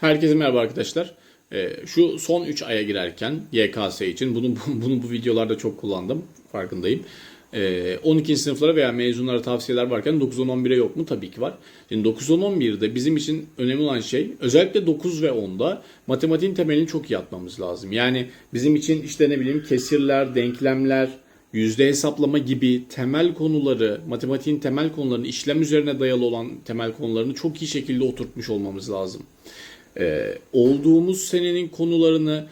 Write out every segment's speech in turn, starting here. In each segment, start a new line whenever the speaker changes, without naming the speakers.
Herkese merhaba arkadaşlar. Ee, şu son 3 aya girerken YKS için bunu bunu bu videolarda çok kullandım farkındayım. Ee, 12. sınıflara veya mezunlara tavsiyeler varken 9-10-11'e yok mu? Tabii ki var. Şimdi 9-10-11'de bizim için önemli olan şey özellikle 9 ve 10'da matematiğin temelini çok iyi atmamız lazım. Yani bizim için işte ne bileyim kesirler, denklemler, yüzde hesaplama gibi temel konuları, matematiğin temel konularını, işlem üzerine dayalı olan temel konularını çok iyi şekilde oturtmuş olmamız lazım. Ee, olduğumuz senenin konularını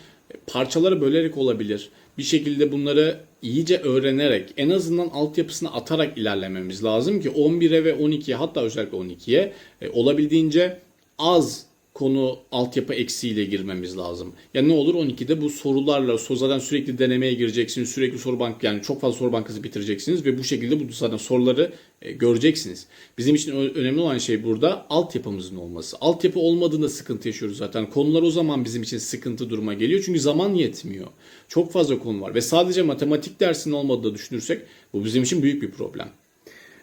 parçalara bölerek olabilir. Bir şekilde bunları iyice öğrenerek en azından altyapısını atarak ilerlememiz lazım ki 11'e ve 12'ye hatta özellikle 12'ye e, olabildiğince az konu altyapı eksiğiyle girmemiz lazım. Yani ne olur 12'de bu sorularla zaten sürekli denemeye gireceksiniz. Sürekli soru bank yani çok fazla soru bankası bitireceksiniz ve bu şekilde bu zaten soruları e, göreceksiniz. Bizim için önemli olan şey burada altyapımızın olması. Altyapı olmadığında sıkıntı yaşıyoruz zaten. Konular o zaman bizim için sıkıntı duruma geliyor. Çünkü zaman yetmiyor. Çok fazla konu var ve sadece matematik dersinin olmadığını düşünürsek bu bizim için büyük bir problem.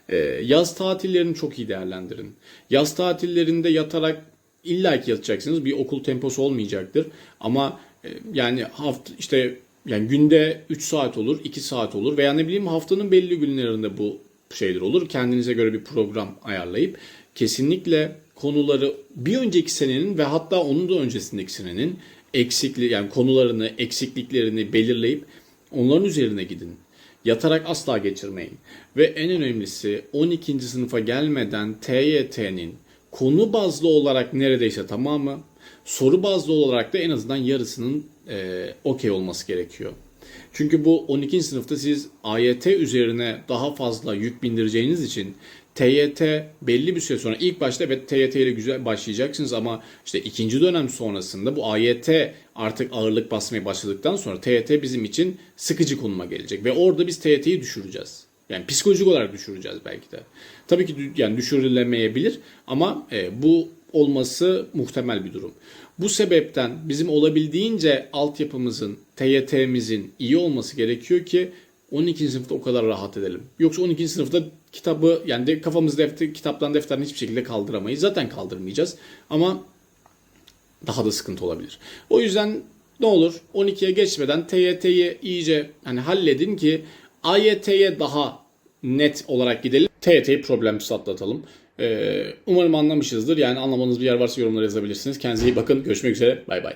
Ee, yaz tatillerini çok iyi değerlendirin. Yaz tatillerinde yatarak illa ki yatacaksınız. Bir okul temposu olmayacaktır. Ama e, yani hafta işte yani günde 3 saat olur, 2 saat olur veya ne bileyim haftanın belli günlerinde bu şeyler olur. Kendinize göre bir program ayarlayıp kesinlikle konuları bir önceki senenin ve hatta onun da öncesindeki senenin eksikliği yani konularını, eksikliklerini belirleyip onların üzerine gidin. Yatarak asla geçirmeyin. Ve en önemlisi 12. sınıfa gelmeden TYT'nin konu bazlı olarak neredeyse tamamı, soru bazlı olarak da en azından yarısının e, okey olması gerekiyor. Çünkü bu 12. sınıfta siz AYT üzerine daha fazla yük bindireceğiniz için TYT belli bir süre sonra ilk başta evet TYT ile güzel başlayacaksınız ama işte ikinci dönem sonrasında bu AYT artık ağırlık basmaya başladıktan sonra TYT bizim için sıkıcı konuma gelecek ve orada biz TYT'yi düşüreceğiz. Yani psikolojik olarak düşüreceğiz belki de. Tabii ki yani düşürülemeyebilir ama e, bu olması muhtemel bir durum. Bu sebepten bizim olabildiğince altyapımızın, TYT'mizin iyi olması gerekiyor ki 12. sınıfta o kadar rahat edelim. Yoksa 12. sınıfta kitabı yani de kafamızda defter, kitaptan defterden hiçbir şekilde kaldıramayız. Zaten kaldırmayacağız ama daha da sıkıntı olabilir. O yüzden ne olur 12'ye geçmeden TYT'yi iyice hani halledin ki AYT'ye daha net olarak gidelim. TYT'yi problemsiz atlatalım. Ee, umarım anlamışızdır. Yani anlamanız bir yer varsa yorumlara yazabilirsiniz. Kendinize iyi bakın. Görüşmek üzere. Bay bay.